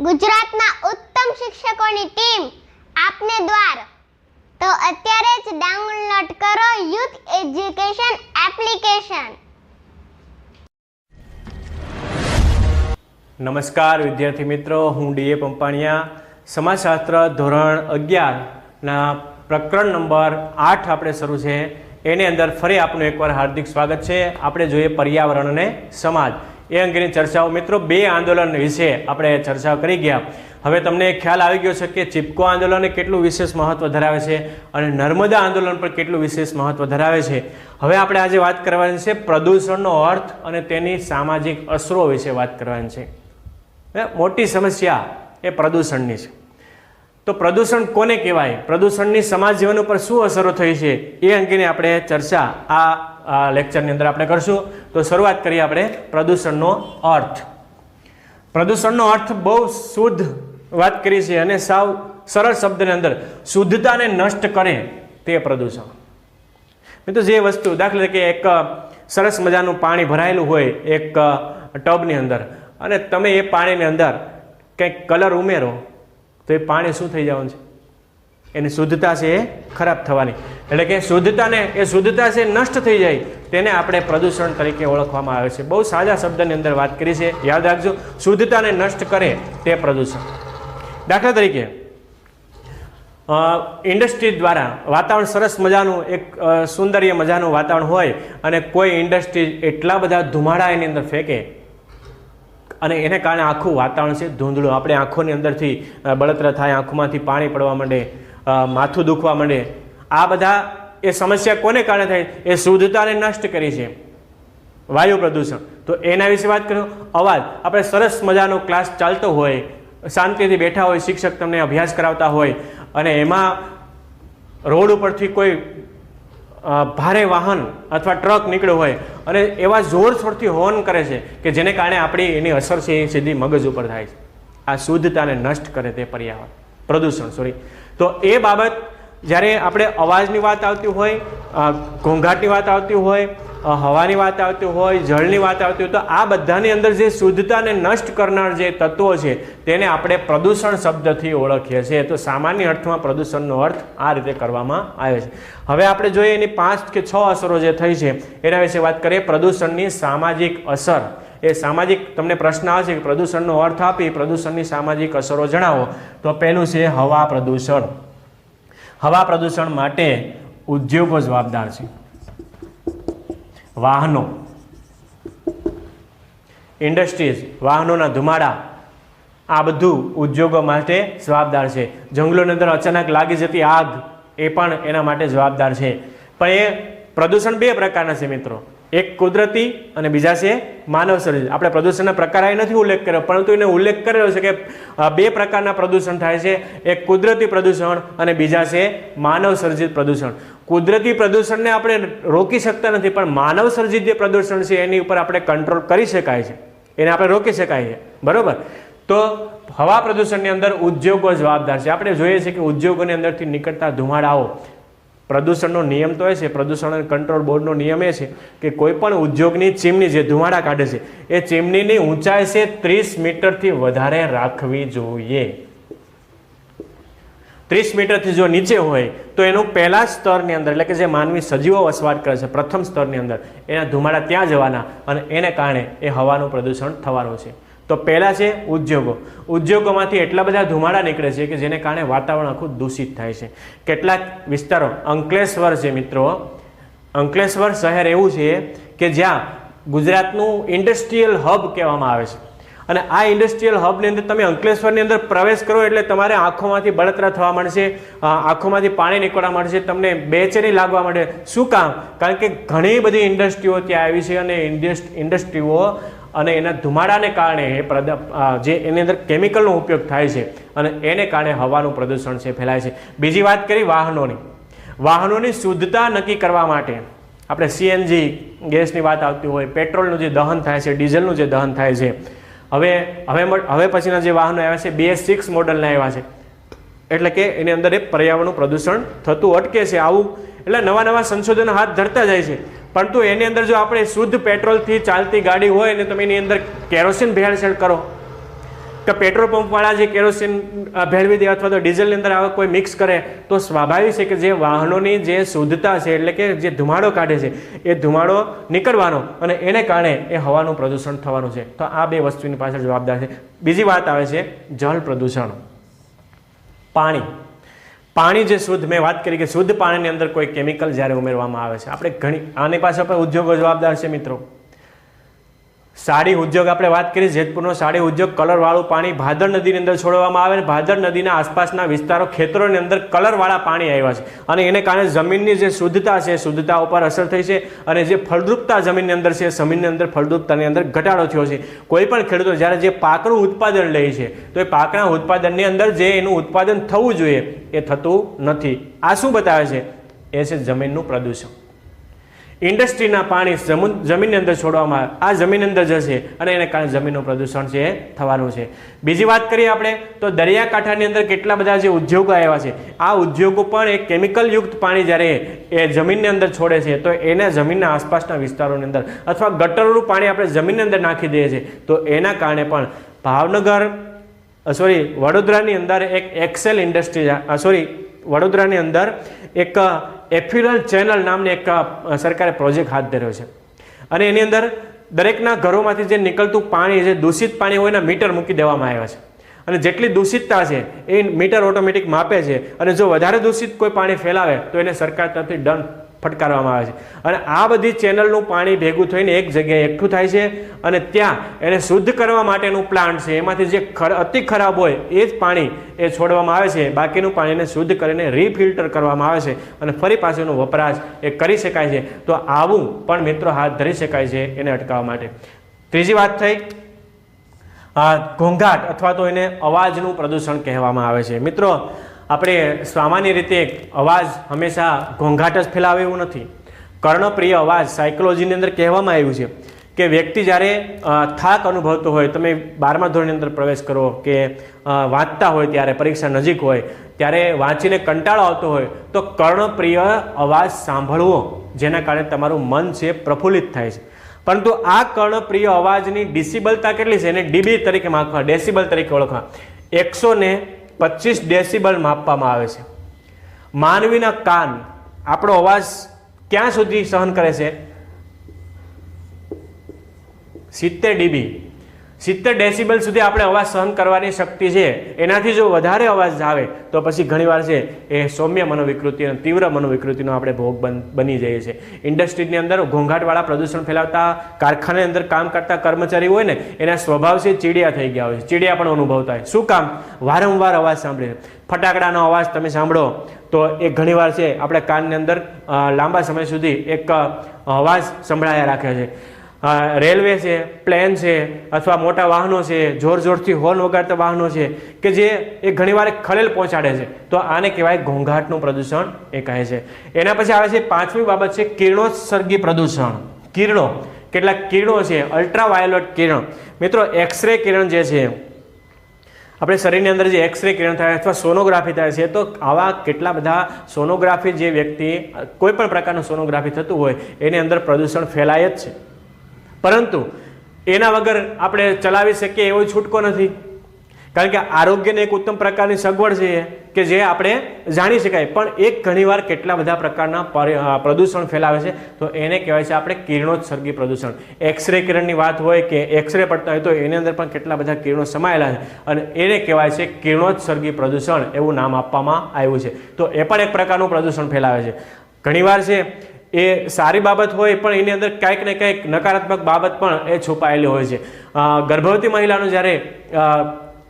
ગુજરાતના ઉત્તમ શિક્ષકોની ટીમ આપને દ્વાર. તો અત્યારે જ ડાઉનલોડ કરો યુથ એજ્યુકેશન એપ્લિકેશન. નમસ્કાર વિદ્યાર્થી મિત્રો, હું ડીએ પંપાણિયા. સમાજશાસ્ત્ર ધોરણ અગિયારના પ્રકરણ નંબર આઠ આપણે શરૂ છે. એની અંદર ફરી આપનું એકવાર હાર્દિક સ્વાગત છે. આપણે જોઈએ પર્યાવરણ અને સમાજ. એ અંગેની ચર્ચાઓ મિત્રો બે આંદોલન વિશે આપણે ચર્ચા કરી ગયા. હવે તમને ખ્યાલ આવી ગયો છે કે ચિપકો આંદોલન કેટલું વિશેષ મહત્વ ધરાવે છે અને નર્મદા આંદોલન પણ કેટલું વિશેષ મહત્વ ધરાવે છે. હવે આપણે આજે વાત કરવાની છે પ્રદૂષણનો અર્થ અને તેની સામાજિક અસરો વિશે વાત કરવાની છે. મોટી સમસ્યા એ પ્રદૂષણની છે. તો પ્રદૂષણ કોને કહેવાય? પ્રદૂષણની સમાજ જીવન ઉપર શું અસરો થઈ છે? એ અંગેની આપણે ચર્ચા આ લેક્ચરની અંદર આપણે કરશું. તો શરૂઆત કરીએ આપણે પ્રદૂષણનો અર્થ. પ્રદૂષણનો અર્થ બહુ શુદ્ધ વાત કરી છે અને સાવ સરળ શબ્દની અંદર, શુદ્ધતાને નષ્ટ કરે તે પ્રદૂષણ. મિત્રો, જે વસ્તુ દાખલા તરીકે એક સરસ મજાનું પાણી ભરાયેલું હોય એક ટબની અંદર અને તમે એ પાણીની અંદર કંઈક કલર ઉમેરો, તો એ પાણી શું થઈ જવાનું છે? એની શુદ્ધતા છે એ ખરાબ થવાની. એટલે કે શુદ્ધતાને, એ શુદ્ધતા છે નષ્ટ થઈ જાય, તેને આપણે પ્રદૂષણ તરીકે ઓળખવામાં આવે છે. બહુ સાદા શબ્દની અંદર વાત કરી છે. યાદ રાખજો, શુદ્ધતાને નષ્ટ કરે તે પ્રદૂષણ. દાખલા તરીકે ઇન્ડસ્ટ્રી દ્વારા વાતાવરણ સરસ મજાનું એક સુંદર્ય મજાનું વાતાવરણ હોય અને કોઈ ઇન્ડસ્ટ્રી એટલા બધા ધુમાડા એની અંદર ફેંકે અને એને કારણે આખું વાતાવરણ છે ધૂંધળું. આપણે આંખોની અંદરથી બળતરા થાય, આંખોમાંથી પાણી પડવા માંડે. માથું દુખવા માંડે. આ બધા એ સમસ્યા કોને કારણે થાય? એ શુદ્ધતાને નષ્ટ કરી છે. વાયુ પ્રદૂષણ. તો એના વિશે વાત કરો. અવાજ. આપણે સરસ મજાનો ક્લાસ ચાલતો હોય, શાંતિથી બેઠા હોય, શિક્ષક તમને અભ્યાસ કરાવતા હોય, અને એમાં રોડ ઉપરથી કોઈ ભારે વાહન અથવા ટ્રક નીકળ્યો હોય, અને એવા જોરશોરથી હોર્ન કરે છે કે જેને કારણે આપણી એની અસર છે એ સીધી મગજ ઉપર થાય છે. આ શુદ્ધતાને નષ્ટ કરે તે પર્યાવરણ. પ્રદૂષણ સોરી તો એ બાબત જ્યારે આપણે અવાજની વાત આવતી હોય ઘોંઘાટની વાત આવતી હોય હવાની વાત આવતી હોય, જળની વાત આવતી હોય, તો આ બધાની અંદર જે શુદ્ધતાને નષ્ટ કરનાર જે તત્વો છે, તેને આપણે પ્રદૂષણ શબ્દથી ઓળખીએ છીએ. તો સામાન્ય અર્થમાં પ્રદૂષણનો અર્થ આ રીતે કરવામાં આવે છે. હવે આપણે જોઈએ એની પાંચ કે છ અસરો જે થઈ છે, એના વિશે વાત કરીએ. પ્રદૂષણની સામાજિક અસર. એ સામાજિક, તમને પ્રશ્ન આવે છે કે પ્રદૂષણનો અર્થ આપી પ્રદૂષણની સામાજિક અસરો જણાવો. તો પહેલું છે હવા પ્રદૂષણ. હવા પ્રદૂષણ માટે ઉદ્યોગો જવાબદાર છે. વાહનો. ઇન્ડસ્ટ્રીઝ, વાહનોના ધુમાડા, આ બધું ઉદ્યોગો માટે જવાબદાર છે. જંગલોની અંદર અચાનક લાગી જતી આગ એ પણ એના માટે જવાબદાર છે. પણ એ પ્રદૂષણ બે પ્રકારના છે મિત્રો. એક કુદરતી અને બીજા છે માનવ સર્જિત આપણે પ્રદૂષણના પ્રકાર અહીં નથી ઉલ્લેખ કર્યો, પરંતુ એને ઉલ્લેખ કરેલો છે કે બે પ્રકારના પ્રદૂષણ થાય છે. એક કુદરતી પ્રદૂષણ અને બીજા છે માનવ સર્જિત પ્રદૂષણ. કુદરતી પ્રદૂષણને આપણે રોકી શકતા નથી, પણ માનવ સર્જિત જે પ્રદૂષણ છે એની ઉપર આપણે કંટ્રોલ કરી શકાય છે. એને આપણે રોકી શકાય છે. બરોબર? તો હવા પ્રદૂષણની અંદર ઉદ્યોગો જવાબદાર છે. આપણે જોઈએ છીએ કે ઉદ્યોગોની અંદરથી નીકળતા ધુમાડાઓ પ્રદૂષણનો નિયમ તો એ છે, પ્રદૂષણ અને કંટ્રોલ બોર્ડનો નિયમ એ છે કે કોઈ પણ ઉદ્યોગની ચીમની જે ધુમાડા કાઢે છે, એ ચીમનીની ઊંચાઈ છે ત્રીસ મીટરથી વધારે રાખવી જોઈએ. ત્રીસ મીટરથી જો નીચે હોય, તો એનું પહેલા સ્તરની અંદર, એટલે કે જે માનવી સજીવો વસવાટ કરે છે, પ્રથમ સ્તરની અંદર, એના ધુમાડા ત્યાં જવાના અને એને કારણે એ હવાનું પ્રદૂષણ થવાનું છે. તો પહેલાં છે ઉદ્યોગો. ઉદ્યોગોમાંથી એટલા બધા ધુમાડા નીકળે છે કે જેને કારણે વાતાવરણ આખું દૂષિત થાય છે. કેટલાક વિસ્તારો અંકલેશ્વર છે મિત્રો. અંકલેશ્વર શહેર એવું છે કે જ્યાં ગુજરાતનું ઇન્ડસ્ટ્રીયલ હબ કહેવામાં આવે છે. અને આ ઇન્ડસ્ટ્રીયલ હબની અંદર તમે અંકલેશ્વરની અંદર પ્રવેશ કરો એટલે તમારે આંખોમાંથી બળતરા થવા માંડશે અ, આંખોમાંથી પાણી નીકળવા માંડશે તમને બેચેની લાગવા માંડે. શું કામ? કારણ કે ઘણી બધી ઇન્ડસ્ટ્રીઓ ત્યાં આવી છે અને ઇન્ડસ્ટ્રીઓ અને એના ધુમાડાને કારણે એ જે એની અંદર કેમિકલનો ઉપયોગ થાય છે અને એને કારણે હવાનું પ્રદૂષણ છે, ફેલાય છે. બીજી વાત કરી વાહનોની. વાહનોની શુદ્ધતા નક્કી કરવા માટે આપણે સીએનજી ગેસની વાત આવતી હોય, પેટ્રોલનું જે દહન થાય છે, ડીઝલનું જે દહન થાય છે. હવે હવે હવે પછીના જે વાહનો આવ્યા છે બે સિક્સ મોડલના આવ્યા છે. એટલે કે એની અંદર એ પર્યાવરણનું પ્રદૂષણ થતું અટકે છે આવું. એટલે નવા નવા સંશોધનો હાથ ધરતા જાય છે. પરંતુ એની અંદર જો આપણે શુદ્ધ પેટ્રોલથી ચાલતી ગાડી હોય ને તમે એની અંદર કેરોસીન ભેળસેળ કરો કે પેટ્રોલ પંપવાળા જે કેરોસીન ભેળવી દે અથવા તો ડીઝલની અંદર આવા કોઈ મિક્સ કરે, તો સ્વાભાવિક છે કે જે વાહનોની જે શુદ્ધતા છે, એટલે કે જે ધુમાડો કાઢે છે, એ ધુમાડો નીકળવાનો અને એને કારણે એ હવાનું પ્રદૂષણ થવાનું છે. તો આ બે વસ્તુની પાછળ જવાબદાર છે. બીજી વાત આવે છે જળ પ્રદૂષણ. પાણી. પાણી જે શુદ્ધ, મેં વાત કરી કે શુદ્ધ પાણીની અંદર કોઈ કેમિકલ જ્યારે ઉમેરવામાં આવે છે. આપણે ઘણી, આની પાછળ પણ ઉદ્યોગો જવાબદાર છે મિત્રો. સાડી ઉદ્યોગ આપણે વાત કરી, જેતપુરનો સાડી ઉદ્યોગ, કલરવાળું પાણી ભાદર નદીની અંદર છોડવામાં આવે અને ભાદર નદીના આસપાસના વિસ્તારો ખેતરોની અંદર કલરવાળા પાણી આવ્યા છે. અને એને કારણે જમીનની જે શુદ્ધતા છે શુદ્ધતા ઉપર અસર થઈ છે અને જે ફળદ્રુપતા જમીનની અંદર છે જમીનની અંદર ફળદ્રુપતાની અંદર ઘટાડો થયો છે. કોઈ પણ ખેડૂતો જ્યારે જે પાકનું ઉત્પાદન લે છે, તો એ પાકના ઉત્પાદનની અંદર જે એનું ઉત્પાદન થવું જોઈએ, એ થતું નથી. આ શું બતાવે છે? એ છે જમીનનું પ્રદૂષણ. ઇન્ડસ્ટ્રીના પાણી જમીન જમીનની અંદર છોડવામાં આ જમીન અંદર જશે અને એને કારણે જમીનનું પ્રદૂષણ છે થવાનું છે. બીજી વાત કરીએ આપણે, તો દરિયાકાંઠાની અંદર કેટલા બધા જે ઉદ્યોગો આવ્યા છે, આ ઉદ્યોગો પણ એક કેમિકલયુક્ત પાણી જ્યારે એ જમીનની અંદર છોડે છે, તો એને જમીનના આસપાસના વિસ્તારોની અંદર અથવા ગટરનું પાણી આપણે જમીનની અંદર નાખી દઈએ છીએ, તો એના કારણે પણ ભાવનગર સોરી વડોદરાની અંદર એક એક્સેલ ઇન્ડસ્ટ્રી સોરી વડોદરાની અંદર એક એફ્યુરલ ચેનલ નામની એક સરકારે પ્રોજેક્ટ હાથ ધર્યો છે. અને એની અંદર દરેકના ઘરોમાંથી જે નીકળતું પાણી, જે દૂષિત પાણી હોય એના મીટર મૂકી દેવામાં આવ્યા છે. અને જેટલી દૂષિતતા છે, એ મીટર ઓટોમેટિક માપે છે. અને જો વધારે દૂષિત કોઈ પાણી ફેલાવે, તો એને સરકાર તરફથી દંડ ફટકારવામાં આવે છે. અને આ બધી ચેનલનું પાણી ભેગું થઈને એક જગ્યાએ એકઠું થાય છે અને ત્યાં એને શુદ્ધ કરવા માટેનું પ્લાન્ટ છે. એમાંથી જે અતિ ખરાબ હોય એ જ પાણી એ છોડવામાં આવે છે. બાકીનું પાણીને શુદ્ધ કરીને રીફિલ્ટર કરવામાં આવે છે અને ફરી પાછળનો વપરાશ એ કરી શકાય છે. તો આવું પણ મિત્રો હાથ ધરી શકાય છે એને અટકાવવા માટે. ત્રીજી વાત થઈ ઘોંઘાટ અથવા તો એને અવાજનું પ્રદૂષણ કહેવામાં આવે છે. મિત્રો આપણે સામાન્ય રીતે અવાજ હંમેશા ઘોંઘાટ જ ફેલાવે એવું નથી. કર્ણપ્રિય અવાજ સાયકોલોજીની અંદર કહેવામાં આવ્યું છે કે વ્યક્તિ જ્યારે થાક અનુભવતો હોય, તમે બારમા ધોરણની અંદર પ્રવેશ કરો કે વાંચતા હોય ત્યારે, પરીક્ષા નજીક હોય, ત્યારે વાંચીને કંટાળો આવતો હોય, તો કર્ણપ્રિય અવાજ સાંભળવો, જેના કારણે તમારું મન છે પ્રફુલ્લિત થાય છે. પરંતુ આ કર્ણપ્રિય અવાજની ડિસિબલતા કેટલી છે? એને ડીબી તરીકે માખવા ડેસિબલ તરીકે ઓળખવા. એકસો ને પચીસ ડેસિબલ માપવામાં આવે છે. માનવીના કાન આપણો અવાજ ક્યાં સુધી સહન કરે છે? સિત્તેર ડીબી. સિત્તેર ડેસિબલ સુધી આપણે અવાજ સહન કરવાની શક્તિ છે. એનાથી જો વધારે અવાજ આવે, તો પછી ઘણીવાર છે એ સૌમ્ય મનોવિકૃતિ અને તીવ્ર મનોવિકૃતિનો આપણે ભોગ બન- જઈએ છીએ. ઇન્ડસ્ટ્રીની અંદર ઘોંઘાટવાળા પ્રદૂષણ ફેલાવતા કારખાને અંદર કામ કરતા કર્મચારી હોય ને, એના સ્વભાવ છે ચીડિયા થઈ ગયા હોય છે. ચીડિયા પણ અનુભવતા હોય. શું કામ? વારંવાર અવાજ સાંભળીને ફટાકડાનો અવાજ તમે સાંભળો, તો એ ઘણીવાર છે આપણે કાનની અંદર લાંબા સમય સુધી એક અવાજ સંભળાયા રાખે છે. રેલવે છે, પ્લેન છે, અથવા મોટા વાહનો છે જોર જોરથી હોર્ન વગાડતા વાહનો છે, કે જે એ ઘણીવાર ખલેલ પહોંચાડે છે, તો આને કહેવાય ઘોંઘાટનું પ્રદૂષણ એ કહે છે. એના પછી આવે છે પાંચમી બાબત છે કિરણોત્સર્ગી પ્રદૂષણ. કિરણો, કેટલાક કિરણો છે અલ્ટ્રાવાયોલેટ કિરણ. મિત્રો એક્સરે કિરણ જે છે, આપણે શરીરની અંદર જે એક્સરે કિરણ થાય અથવા સોનોગ્રાફી થાય છે, તો આવા કેટલા બધા સોનોગ્રાફી જે વ્યક્તિ, કોઈ પણ પ્રકારનું સોનોગ્રાફી થતું હોય, એની અંદર પ્રદૂષણ ફેલાય જ છે. પરંતુ એના વગર આપણે ચલાવી શકીએ એવો છૂટકો નથી. કારણ કે આરોગ્યને એક ઉત્તમ પ્રકારની સગવડ છે કે જે આપણે જાણી શકાય. પણ એક ઘણીવાર કેટલા બધા પ્રકારના પ્રદૂષણ ફેલાવે છે, તો એને કહેવાય છે આપણે કિરણોત્સર્ગી પ્રદૂષણ. એક્સરે કિરણની વાત હોય કે એક્સરે પડતા હોય તો એની અંદર પણ કેટલા બધા કિરણો સમાયેલા છે. અને એને કહેવાય છે કિરણોત્સર્ગી પ્રદૂષણ, એવું નામ આપવામાં આવ્યું છે. તો એ પણ એક પ્રકારનું પ્રદૂષણ ફેલાવે છે. ઘણીવાર છે એ સારી બાબત હોય, પણ એની અંદર કંઈક ને કંઈક નકારાત્મક બાબત પણ એ છુપાયેલી હોય છે. ગર્ભવતી મહિલાનું જ્યારે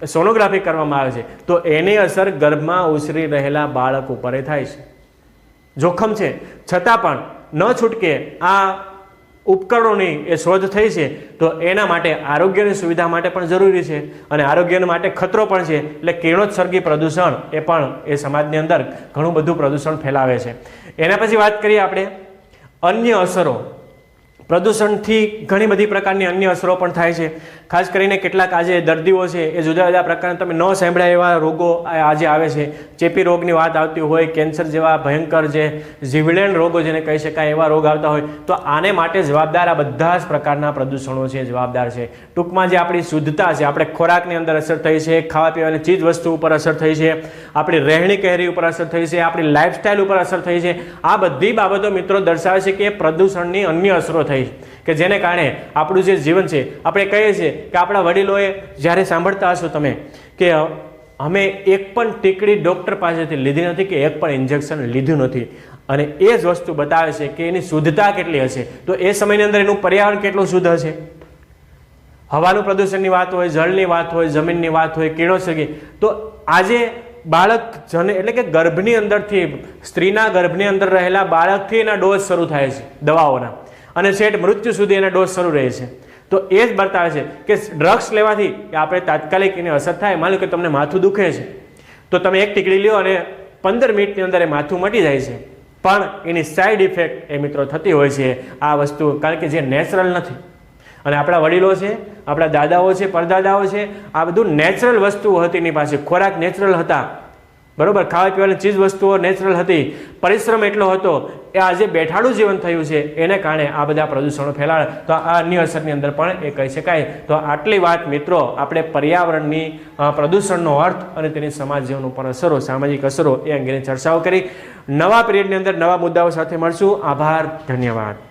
સોનોગ્રાફી કરવામાં આવે છે, તો એની અસર ગર્ભમાં ઉછરી રહેલા બાળક ઉપર થાય છે. જોખમ છે. છતાં પણ ન છૂટકે આ ઉપકરણોની એ શોધ થઈ છે, તો એના માટે આરોગ્યની સુવિધા માટે પણ જરૂરી છે અને આરોગ્ય માટે ખતરો પણ છે. એટલે કિરણોત્સર્ગી પ્રદૂષણ એ પણ એ સમાજની અંદર ઘણું બધું પ્રદૂષણ ફેલાવે છે. એના પછી વાત કરીએ આપણે અન્ય અસરો પ્રદૂષણથી ઘણી બધી પ્રકારની અન્ય અસરો પણ થાય છે. ખાસ કરીને કેટલાક આજે દર્દીઓ છે, એ જુદા જુદા પ્રકારના તમે ન સાંભળ્યા એવા રોગો આજે આવે છે. ચેપી રોગની વાત આવતી હોય, કેન્સર જેવા ભયંકર જે જીવલેણ રોગો જેને કહી શકાય એવા રોગ આવતા હોય, તો આને માટે જવાબદાર આ બધા જ પ્રકારના પ્રદૂષણો છે, જવાબદાર છે. ટૂંકમાં જે આપણી શુદ્ધતા છે, આપણે ખોરાકની અંદર અસર થઈ છે ખાવા પીવાની ચીજ વસ્તુ ઉપર અસર થઈ છે, આપણી રહેણી કહેરી ઉપર અસર થઈ છે, આપણી લાઇફસ્ટાઇલ ઉપર અસર થઈ છે. આ બધી બાબતો મિત્રો દર્શાવે છે કે પ્રદૂષણની અન્ય અસરો થઈ કે જેને કારણે આપણું જે જીવન છે, આપણે કહીએ છીએ કે આપણા વડીલોએ જ્યારે સાંભળતા હશો તમે કે અમે એક પણ ટીકડી ડૉક્ટર પાસેથી લીધી નથી કે એક પણ ઇન્જેક્શન લીધું નથી. અને એ જ વસ્તુ બતાવે છે કે એની શુદ્ધતા કેટલી હશે? તો એ સમયની અંદર એનું પર્યાવરણ કેટલું શુદ્ધ હશે? હવાનું પ્રદૂષણની વાત હોય, જળની વાત હોય, જમીનની વાત હોય કિરણોત્સર્ગી તો આજે બાળક જન, એટલે કે ગર્ભની અંદરથી, સ્ત્રીના ગર્ભની અંદર રહેલા બાળકથી એના ડોઝ શરૂ થાય છે દવાઓના. અને શેઠ મૃત્યુ સુધી એના ડોઝ શરૂ રહે છે. તો એ જ બતાવે છે કે ડ્રગ્સ લેવાથી કે આપણે તાત્કાલિક એની અસર થાય, માની કે તમને માથું દુખે છે, તો તમે એક ટીકડી લ્યો અને પંદર મિનિટની અંદર એ માથું મટી જાય છે. પણ એની સાઈડ ઇફેક્ટ એ મિત્રો થતી હોય છે આ વસ્તુ, કારણ કે જે નેચરલ નથી. અને આપણા વડીલો છે, આપણા દાદાઓ છે, પરદાદાઓ છે, આ બધું નેચરલ વસ્તુઓ હતી એની પાસે. ખોરાક નેચરલ હતા. બરોબર, ખાવા પીવાની ચીજ વસ્તુઓ નેચરલ હતી. પરિશ્રમ એટલો હતો એ આજે બેઠાડું જીવન થયું છે, એને કારણે આ બધા પ્રદૂષણો ફેલાય. તો આ અન્ય અસરની અંદર પણ એ કહી શકાય. તો આટલી વાત મિત્રો, આપણે પર્યાવરણની પ્રદૂષણનો અર્થ અને તેની સમાજ જીવન ઉપર અસરો, સામાજિક અસરો એ અંગેની ચર્ચાઓ કરી. નવા પિરિયડની અંદર નવા મુદ્દાઓ સાથે મળશું. આભાર, ધન્યવાદ.